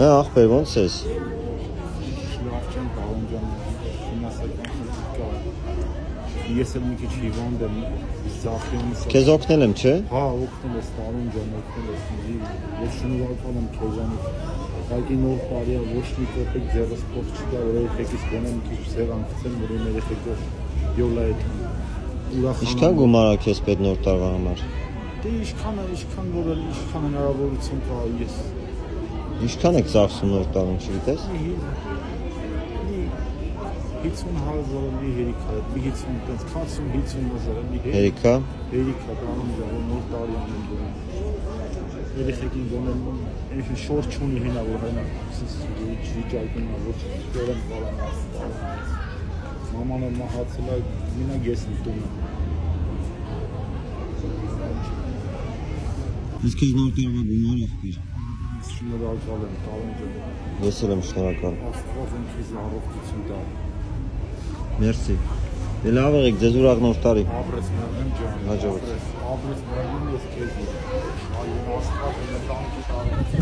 Ja, auch bei uns ist. یه سلمی که چیوان در ساختیان ساختیان که زاکنلم چه؟ ها وقتم استارون جان belki ne olur var ya boş bir köpek zerre spor çıkar oraya pek istenem ki sevan kısım buraya nereye tekrar yolla ettim. İşte bu Marrakeş bednortar var. Değil işkanı işkan burada işkanın araba için kayıs. Ինչքան որ եք ծախսում նոր տարում, չգիտես։ մի 50 հազար մի հերիքա, մի 50 տես 40 50 հազար մի հերիք Հերիքա։ հերիքա դառնում ջան նոր տարի անում դու երեխեքին գոնել ինչ շորտ չունի հենա որ հենա սից վիճակին ոչ դերեմ բալան մաման էլ մահացել է մինակ ես դու Իսկ քեզ նոր տարվա գումար ախպեր։ շնորհակալ եմ տարին ջան Ես էլ եմ շնորհակալ։ աստված ինքիս առողջություն տա Մերսի։ Դե լավ եղեք, ձեզ ուրախ նոր տարի։ Ապրես մերն ջան Հաջողություն։ ապրես մերն ես քեզ այո աստված ինձ տանքի տարի